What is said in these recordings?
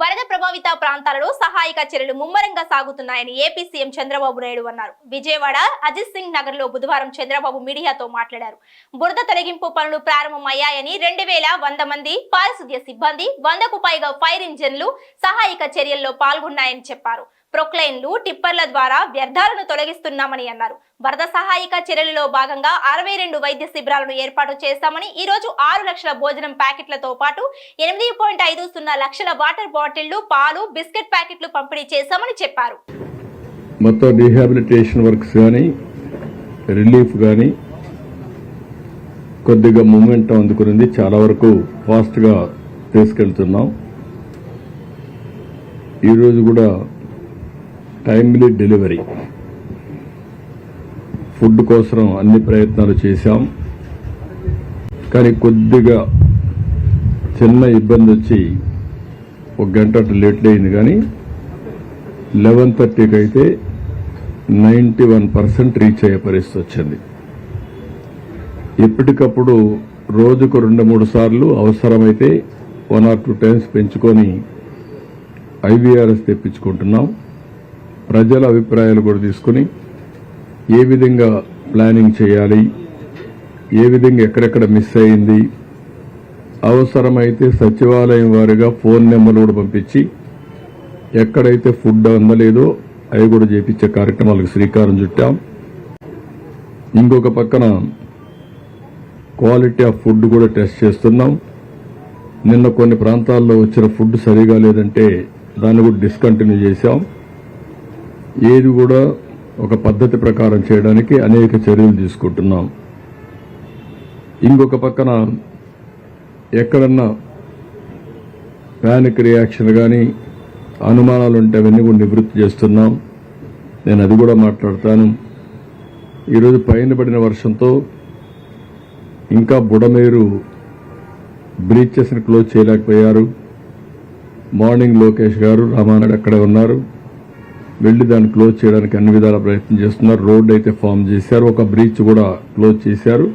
వరద ప్రభావిత ప్రాంతాలలో సహాయక చర్యలు ముమ్మరంగా సాగుతున్నాయని ఏపీ సీఎం చంద్రబాబు నాయుడు అన్నారు. విజయవాడ అజిత్ సింగ్ నగర్లో బుధవారం చంద్రబాబు మీడియాతో మాట్లాడారు. బురద తొలగింపు పనులు ప్రారంభమయ్యాయని రెండు వేల వంద మంది పారిశుద్ధ్య సిబ్బంది వందకు పైగా ఫైర్ ఇంజన్లు సహాయక చర్యల్లో పాల్గొన్నాయని చెప్పారు. ప్రొక్లైన్లు టిప్పర్ల ద్వారా వ్యర్థాలను తొలగిస్తున్నామని అన్నారు. వరద సహాయక చర్యలలో భాగంగా అరవై రెండు వైద్య శిబిరాలను ఏర్పాటు చేస్తామని ఈ రోజు ఆరు లక్షల భోజనం ప్యాకెట్లతో పాటు ఎనిమిది పాయింట్ ఐదు సున్నా లక్షల వాటర్ బాటిళ్ళు పాలు బిస్కెట్ ప్యాకెట్లు పంపిణీ చేశామని చెప్పారు. మొత్తం రీహాబిలిటేషన్ వర్క్స్ కానీ రిలీఫ్ కానీ కొద్దిగా మూమెంట్ అందుకునింది. చాలా వరకు ఫాస్ట్గా తీసుకెళ్తున్నాం. ఈరోజు కూడా టైమ్లీ డెలివరీ ఫుడ్ కోసం అన్ని ప్రయత్నాలు చేశాం. కానీ కొద్దిగా చిన్న ఇబ్బంది వచ్చి ఒక గంట లేట్ అయింది కానీ లెవెన్ థర్టీకి అయితే నైంటీ వన్ పర్సెంట్ రీచ్ అయ్యే పరిస్థితి వచ్చింది. ఎప్పటికప్పుడు రోజుకు రెండు మూడు సార్లు అవసరమైతే వన్ ఆర్ టూ టైమ్స్ పెంచుకొని ఐవీఆర్ఎస్ తెప్పించుకుంటున్నాం. ప్రజల అభిప్రాయాలు కూడా తీసుకుని ఏ విధంగా ప్లానింగ్ చేయాలి ఏ విధంగా ఎక్కడెక్కడ మిస్ అయింది అవసరమైతే సచివాలయం వారిగా ఫోన్ నెంబర్లు కూడా పంపించి ఎక్కడైతే ఫుడ్ అందలేదో అవి కూడా చేపించే కార్యక్రమాలకు శ్రీకారం చుట్టాం. ఇంకొక పక్కన క్వాలిటీ ఆఫ్ ఫుడ్ కూడా టెస్ట్ చేస్తున్నాం. నిన్న కొన్ని ప్రాంతాల్లో వచ్చిన ఫుడ్ సరిగా లేదంటే దాన్ని కూడా డిస్కంటిన్యూ చేశాం. ఏది కూడా ఒక పద్ధతి ప్రకారం చేయడానికి అనేక చర్యలు తీసుకుంటున్నాం. ఇంకొక పక్కన ఎక్కడన్నా ప్యానిక్ రియాక్షన్ కానీ అనుమానాలు ఉంటే అవన్నీ కూడా నివృత్తి చేస్తున్నాం. నేను అది కూడా మాట్లాడతాను. ఈరోజు పైన పడిన వర్షంతో ఇంకా బుడమేరు బ్రీచెస్ని క్లోజ్ చేయలేకపోయారు. మార్నింగ్ లోకేష్ గారు రామానాయుడు అక్కడే ఉన్నారు. వెళ్ళి దాన్ని క్లోజ్ చేయడానికి అన్ని విధాల ప్రయత్నం చేస్తున్నారు. రోడ్ అయితే ఫామ్ చేశారు. ఒక బ్రీచ్ కూడా క్లోజ్ చేశారు.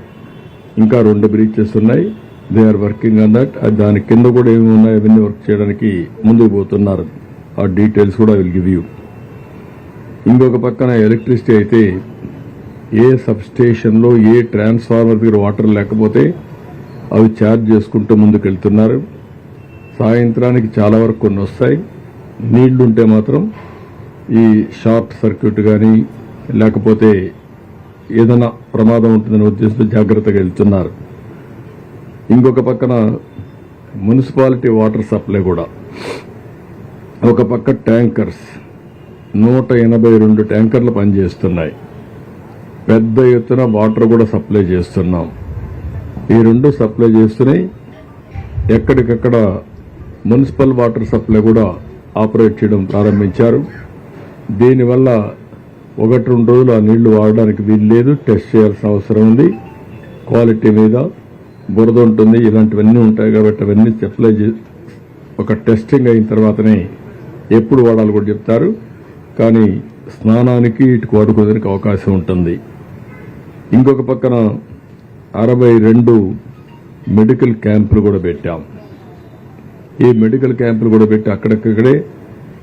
ఇంకా రెండు బ్రీచెస్ ఉన్నాయి. They are working on that దాని కింద కూడా ఏమి ఉన్నాయి? అవన్నీ వర్క్ చేయడానికి ముందుకు పోతున్నారు. ఆ డీటెయిల్స్ కూడా విల్ గివ్ యూ ఇంకొక పక్కన ఎలక్ట్రిసిటీ అయితే ఏ సబ్ స్టేషన్లో ఏ ట్రాన్స్ఫార్మర్ దగ్గర వాటర్ లేకపోతే అవి ఛార్జ్ చేసుకుంటూ ముందుకు వెళ్తున్నారు. సాయంత్రానికి చాలా వరకు కొన్ని వస్తాయి. నీళ్ళుంటే మాత్రం ఈ షార్ట్ సర్క్యూట్ కానీ లేకపోతే ఏదైనా ప్రమాదం ఉంటుందనే ఉద్దేశంతో జాగ్రత్తగా వెళ్తున్నారు. ఇంకొక పక్కన మున్సిపాలిటీ వాటర్ సప్లై కూడా. ఒక పక్క ట్యాంకర్స్ నూట ఎనభై రెండు ట్యాంకర్లు పనిచేస్తున్నాయి. పెద్ద ఎత్తున వాటర్ కూడా సప్లై చేస్తున్నాం. ఈ రెండు సప్లై చేస్తున్నాయి ఎక్కడికక్కడ మున్సిపల్ వాటర్ సప్లై కూడా ఆపరేట్ చేయడం ప్రారంభించారు. దీనివల్ల ఒకటి రెండు రోజులు ఆ నీళ్ళు వాడడానికి వీలు లేదు. టెస్ట్ చేయాల్సిన అవసరం ఉంది. క్వాలిటీ మీద బురద ఉంటుంది. ఇలాంటివన్నీ ఉంటాయి కాబట్టి అవన్నీ సప్లై ఒక టెస్టింగ్ అయిన తర్వాతనే ఎప్పుడు వాడాలి కూడా చెప్తారు. కానీ స్నానానికి ఇటు వాడుకోవడానికి అవకాశం ఉంటుంది. ఇంకొక పక్కన అరవై రెండు మెడికల్ క్యాంపులు కూడా పెట్టాం. ఈ మెడికల్ క్యాంపులు కూడా పెట్టి అక్కడక్కడే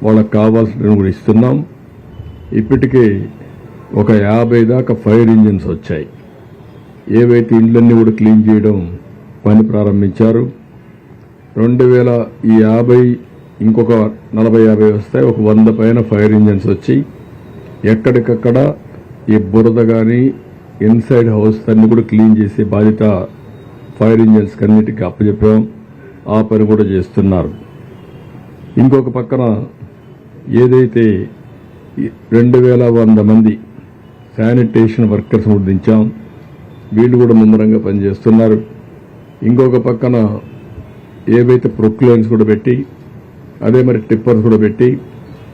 వాళ్ళకి కావాల్సిన కూడా ఇస్తున్నాం. ఇప్పటికే ఒక యాభై దాకా ఫైర్ ఇంజిన్స్ వచ్చాయి. ఏవైతే ఇండ్లన్నీ కూడా క్లీన్ చేయడం పని ప్రారంభించారు. రెండు వేల ఈ యాభై ఇంకొక నలభై యాభై వస్తాయి. ఒక వంద పైన ఫైర్ ఇంజిన్స్ వచ్చి ఎక్కడికక్కడ ఈ బురద కానీ ఇన్సైడ్ హౌస్ అన్ని కూడా క్లీన్ చేసే బాధ్యత ఫైర్ ఇంజిన్స్ అన్నిటికీ అప్పచెప్పాం ఆ పని కూడా చేస్తున్నారు. ఇంకొక పక్కన ఏదైతే రెండు వేల వంద మంది శానిటేషన్ వర్కర్స్ కూడా దించాం వీళ్ళు కూడా ముమ్మరంగా పనిచేస్తున్నారు. ఇంకొక పక్కన ఏవైతే ప్రొక్లైన్స్ కూడా పెట్టి అదే మరి టిప్పర్స్ కూడా పెట్టి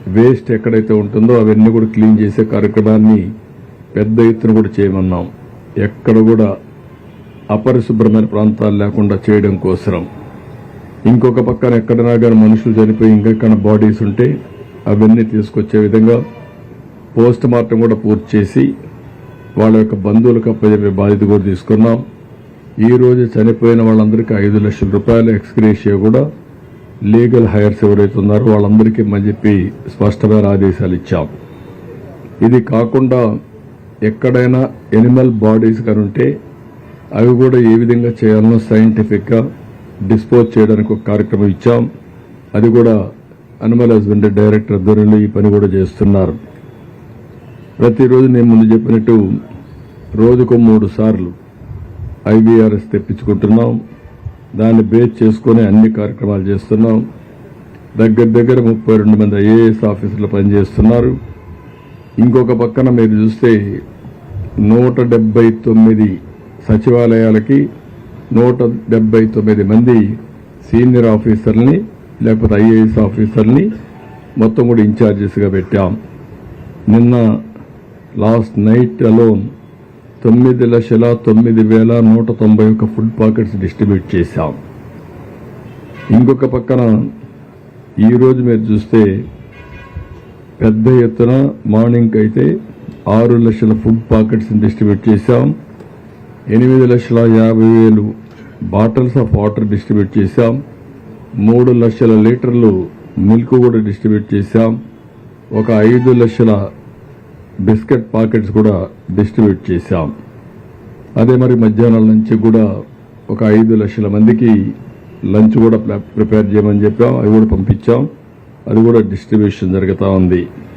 వేస్ట్ ఎక్కడైతే ఉంటుందో అవన్నీ కూడా క్లీన్ చేసే కార్యక్రమాన్ని పెద్ద ఎత్తున కూడా చేయమన్నాం. ఎక్కడ కూడా అపరిశుభ్రమైన ప్రాంతాలు లేకుండా చేయడం కోసరం. ఇంకొక పక్కన ఎక్కడైనా కానీ మనుషులు చనిపోయి ఇంకెక్కడ బాడీస్ ఉంటే అవన్నీ తీసుకొచ్చే విధంగా పోస్ట్ మార్టం కూడా పూర్తి చేసి వాళ్ళ యొక్క బంధువులకు అప్పచెప్పే బాధ్యత కూడా తీసుకున్నాం. ఈ రోజు చనిపోయిన వాళ్ళందరికీ ఐదు లక్షల రూపాయల ఎక్స్గ్రేషియా కూడా లీగల్ హైర్స్ ఎవరైతే ఉన్నారో వాళ్ళందరికీ మని చెప్పి స్పష్టమైన ఆదేశాలు ఇచ్చాం. ఇది కాకుండా ఎక్కడైనా ఎనిమల్ బాడీస్ కానీ ఉంటే అవి కూడా ఏ విధంగా చేయాలనో సైంటిఫిక్గా డిస్పోజ్ చేయడానికి ఒక కార్యక్రమం ఇచ్చాం. అది కూడా అనిమల్ డైరెక్టర్ ఆధ్వర్యంలో ఈ పని కూడా చేస్తున్నారు. ప్రతిరోజు నేను ముందు చెప్పినట్టు రోజుకు మూడు సార్లు ఐవీఆర్ఎస్ తెప్పించుకుంటున్నాం. దాన్ని బేస్ చేసుకుని అన్ని కార్యక్రమాలు చేస్తున్నాం. దగ్గర దగ్గర ముప్పై రెండు మంది ఐఏఎస్ ఆఫీసర్లు పనిచేస్తున్నారు. ఇంకొక పక్కన మీరు చూస్తే నూట డెబ్బై తొమ్మిది సచివాలయాలకి నూట డెబ్బై తొమ్మిది మంది సీనియర్ ఆఫీసర్ని లేకపోతే ఐఏఎస్ ఆఫీసర్ని మొత్తం కూడా ఇన్ఛార్జెస్గా పెట్టాం. నిన్న లాస్ట్ నైట్ అలోన్ తొమ్మిది లక్షల తొమ్మిది వేల నూట తొంభై ఒక్క ఫుడ్ పాకెట్స్ డిస్ట్రిబ్యూట్ చేశాం. ఇంకొక పక్కన ఈరోజు మీరు చూస్తే పెద్ద ఎత్తున మార్నింగ్ అయితే ఆరు లక్షల ఫుడ్ పాకెట్స్ని డిస్ట్రిబ్యూట్ చేశాం. ఎనిమిది లక్షల యాభై వేలు బాటిల్స్ ఆఫ్ వాటర్ డిస్ట్రిబ్యూట్ చేశాం. మూడు లక్షల లీటర్లు మిల్క్ కూడా డిస్ట్రిబ్యూట్ చేశాం. ఒక ఐదు లక్షల బిస్కెట్ పాకెట్స్ కూడా డిస్ట్రిబ్యూట్ చేశాం. అదే మరి మధ్యాహ్నం నుంచి కూడా ఒక ఐదు లక్షల మందికి లంచ్ కూడా ప్రిపేర్ చేయమని చెప్పాం. అవి కూడా పంపించాం. అది కూడా డిస్ట్రిబ్యూషన్ జరుగుతూ ఉంది.